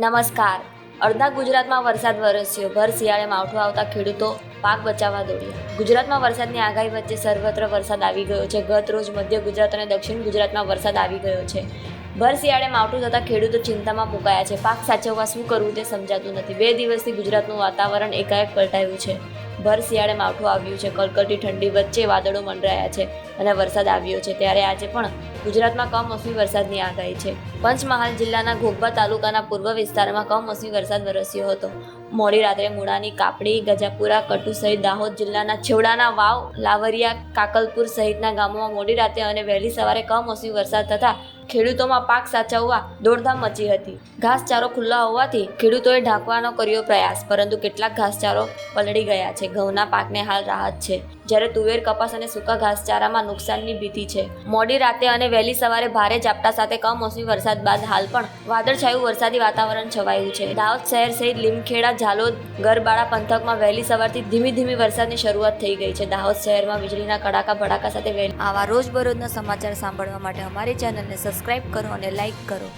નમસ્કાર. અડધા ગુજરાતમાં વરસાદ વરસ્યો. ભર શિયાળે માવઠું આવતા ખેડૂતો પાક બચાવવા દોડ્યા. ગુજરાતમાં વરસાદની આગાહી વચ્ચે સર્વત્ર વરસાદ આવી ગયો છે. ગત રોજ મધ્ય ગુજરાત અને દક્ષિણ ગુજરાતમાં વરસાદ આવી ગયો છે. ભર શિયાળે માવઠું થતાં ખેડૂતો ચિંતામાં મુકાયા છે. પાક સાચવવા શું કરવું તે સમજાતું નથી. બે દિવસથી ગુજરાતનું વાતાવરણ એકાએક પલટાયું છે. ભર શિયાળે માવઠું આવ્યું છે કડકડતી ઠંડી વચ્ચે વાદળો મંડરાયા છે અને વરસાદ આવ્યો છે. ત્યારે આજે પણ ગુજરાતમાં કમોસમી વરસાદની આગાહી છે. પંચમહાલ જિલ્લાના ઘોઘબા તાલુકાના પૂર્વ વિસ્તારમાં કમોસમી વરસાદ વરસ્યો હતો. મોડી રાત્રે મૂળાની કાપડી, ગજાપુરા, કટુ સહિત દાહોદ જિલ્લાના છેવડાના વાવ, લાવરિયા, કાકલપુર સહિતના ગામોમાં મોડી રાત્રે અને વહેલી સવારે કમોસમી વરસાદ થતાં ખેડૂતોમાં પાક સાચવવા દોડધામ મચી હતી. ઘાસચારો ખુલ્લા હોવાથી ખેડૂતોએ ઢાંકવાનો કર્યો પ્રયાસ, પરંતુ કેટલાક ઘાસચારો પલળી ગયા છે. ઘઉંના પાકને હાલ રાહત છે. જ્યારે તુવેર કપાસ અને સૂકા ઘાસચારામાં નુકસાનની ભીતિ છે. મોડી રાતે અને વહેલી સવારે ભારે ઝાપટા સાથે કમોસમી વરસાદ બાદ હાલ પણ વાદળછાયું વરસાદી વાતાવરણ છવાયું છે. દાહોદ શહેર સહિત લીમખેડા, ઝાલોદ ગરબાડા પંથકમાં વહેલી સવારથી ધીમી ધીમી વરસાદની શરૂઆત થઈ ગઈ છે. દાહોદ શહેરમાં વીજળીના કડાકા, ભડાકા સાથે આવા રોજબરોજના સમાચાર સાંભળવા માટે અમારી ચેનલને સબસ્ક્રાઈબ કરો અને લાઇક કરો.